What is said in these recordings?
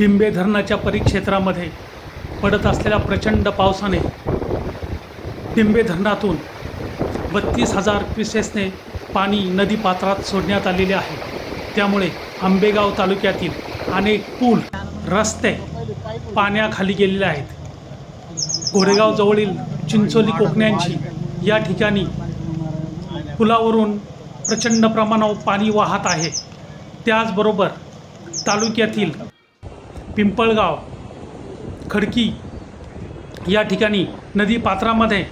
डिंबे धरणाच्या परिक्षेत्रामध्ये पडत असलेल्या प्रचंड पावसाने डिंबे धरणातून बत्तीस हजार क्युसेसने पाणी नदीपात्रात सोडण्यात आलेले आहे. त्यामुळे आंबेगाव तालुक्यातील अनेक पूल रस्ते पाण्याखाली गेलेले आहेत. गोरेगावजवळील चिंचोली कोकण्यांची या ठिकाणी पुलावरून प्रचंड प्रमाणावर पाणी वाहत आहे. त्याचबरोबर तालुक्यातील पिंपळगाव खडकी या ठिकाणी नदीपात्रामध्ये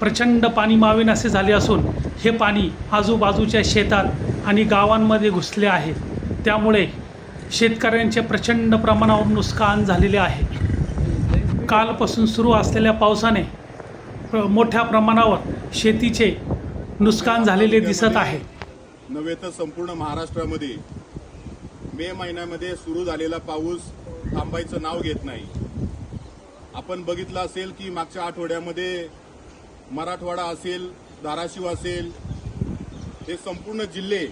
प्रचंड पाणी मावेनासे झाले असून हे पाणी आजूबाजूच्या शेतात आणि गावांमध्ये घुसले आहे. त्यामुळे शेतकऱ्यांचे प्रचंड प्रमाणावर नुकसान झालेले आहे. कालपासून सुरू असलेल्या पावसाने प्र मोठ्या प्रमाणावर शेतीचे नुकसान झालेले दिसत आहे. नव्हे तर संपूर्ण महाराष्ट्रामध्ये मे महिन्यामध्ये सुरू झालेला पाऊस थांबायचं नाव घेत नाही. आपण बघितलं असेल की मागच्या आठवड्यामध्ये मराठवाडा असेल धाराशिव असेल हे संपूर्ण जिल्हे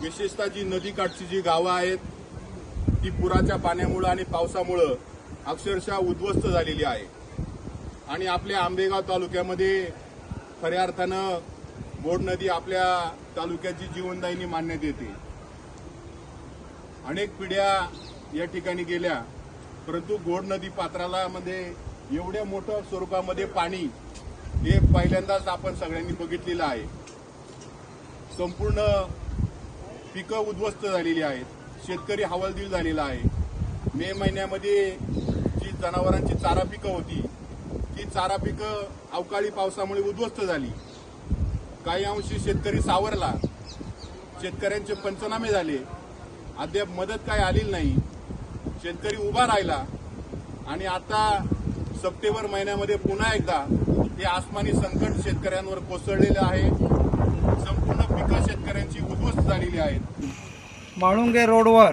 विशेषतः जी नदीकाठची जी गावं आहेत ती पुराच्या पाण्यामुळं आणि पावसामुळं अक्षरशः उद्ध्वस्त झालेली आहे. आणि आपल्या आंबेगाव तालुक्यामध्ये खऱ्या अर्थानं बोड नदी आपल्या तालुक्याची जीवनदायिनी मानण्यात येते. अनेक पिढ्या या ठिकाणी गेल्या. परंतु गोड नदी पात्राला मध्ये एवढ्या मोठ्या स्वरूपामध्ये पाणी हे पहिल्यांदाच आपण सगळ्यांनी बघितलेलं आहे. संपूर्ण पिकं उद्ध्वस्त झालेली आहेत. शेतकरी हवालदिल झालेला आहे. मे महिन्यामध्ये जी जनावरांची चारा पिकं होती ती चारा पिकं अवकाळी पावसामुळे उद्ध्वस्त झाली. काही अंशी शेतकरी सावरला. शेतकऱ्यांचे पंचनामे झाले. अद्याप मदत काय आलेली नाही. शेतकरी उभा राहिला आणि आता सप्टेंबर महिन्यामध्ये पुन्हा एकदा हे आसमानी संकट शेतकऱ्यांवर कोसळलेलं आहे. संपूर्ण पिकं शेतकऱ्यांची उद्ध्वस्त झालेली आहेत. माळुंगे रोडवर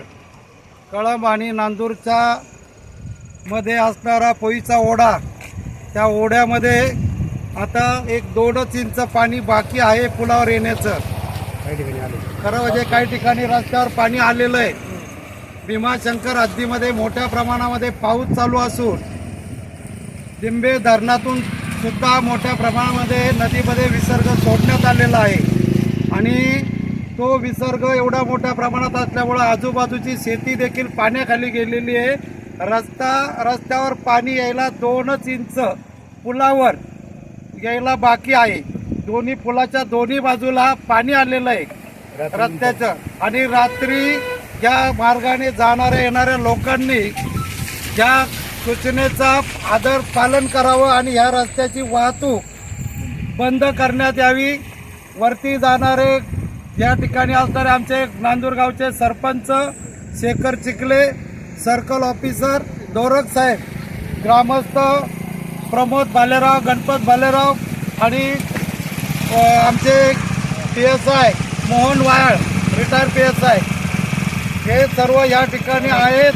कळंब आणि नांदूरच्या मध्ये असणारा पोईचा ओढा त्या ओढ्यामध्ये आता एक दोनच इंच पाणी बाकी आहे पुलावर येण्याचं. खरं म्हणजे काही ठिकाणी रस्त्यावर पाणी आलेलं आहे. भीमाशंकर हद्दीमध्ये मोठ्या प्रमाणामध्ये पाऊस चालू असून दिंबे धरणातून सुद्धा मोठ्या प्रमाणामध्ये नदीमध्ये विसर्ग सोडण्यात आलेला आहे. आणि तो विसर्ग एवढा मोठ्या प्रमाणात असल्यामुळं आजूबाजूची शेती देखील पाण्याखाली गेलेली आहे. रस्ता रस्त्यावर पाणी यायला दोनच इंच पुलावर यायला बाकी आहे. दोन्ही पुलाच्या दोन्ही बाजूला पाणी आलेलं आहे. रस्त्याचं. आणि रात्री या मार्गाने जाणाऱ्या येणाऱ्या लोकांनी या सूचनेचा आदर पालन करावं आणि ह्या रस्त्याची वाहतूक बंद करण्यात यावी. वरती जाणारे या ठिकाणी असणारे आमचे नांदूरगावचे सरपंच शेखर चिखले सर्कल ऑफिसर दोरक साहेब ग्रामस्थ प्रमोद भालेराव गणपत भालेराव आणि आमचे P S I Mohan Vayal retire P S I हे सर्व या ठिकाणी आहेत.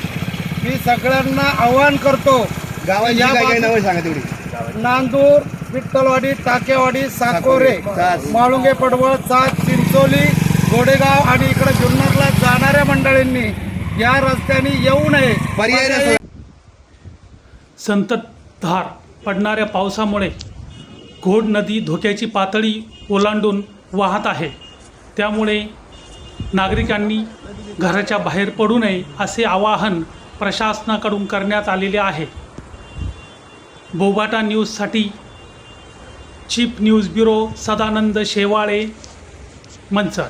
मी सगळ्यांना आवाहन करतो. गावाची या काय काय बाजू- नावं सांगा तेवढी. नांदूर विठ्ठलवाडी टाकेवाडी साकोरे. माळुंगे पडवळ सात चिंचोली गोडेगाव आणि इकडे जुन्नरला जाणाऱ्या मंडळींनी या रस्त्याने येऊ नये. पर्याय नसेल. संततधार पडणाऱ्या पावसामुळे घोड नदी धोक्याची पातळी ओलांडून वाहत आहे. त्यामुळे नागरिकांनी घराच्या बाहेर पडू नये असे आवाहन प्रशासनाकडून करण्यात आलेले आहे. बोबाटा न्यूजसाठी chief news bureau Sadanand Shewale Manchar.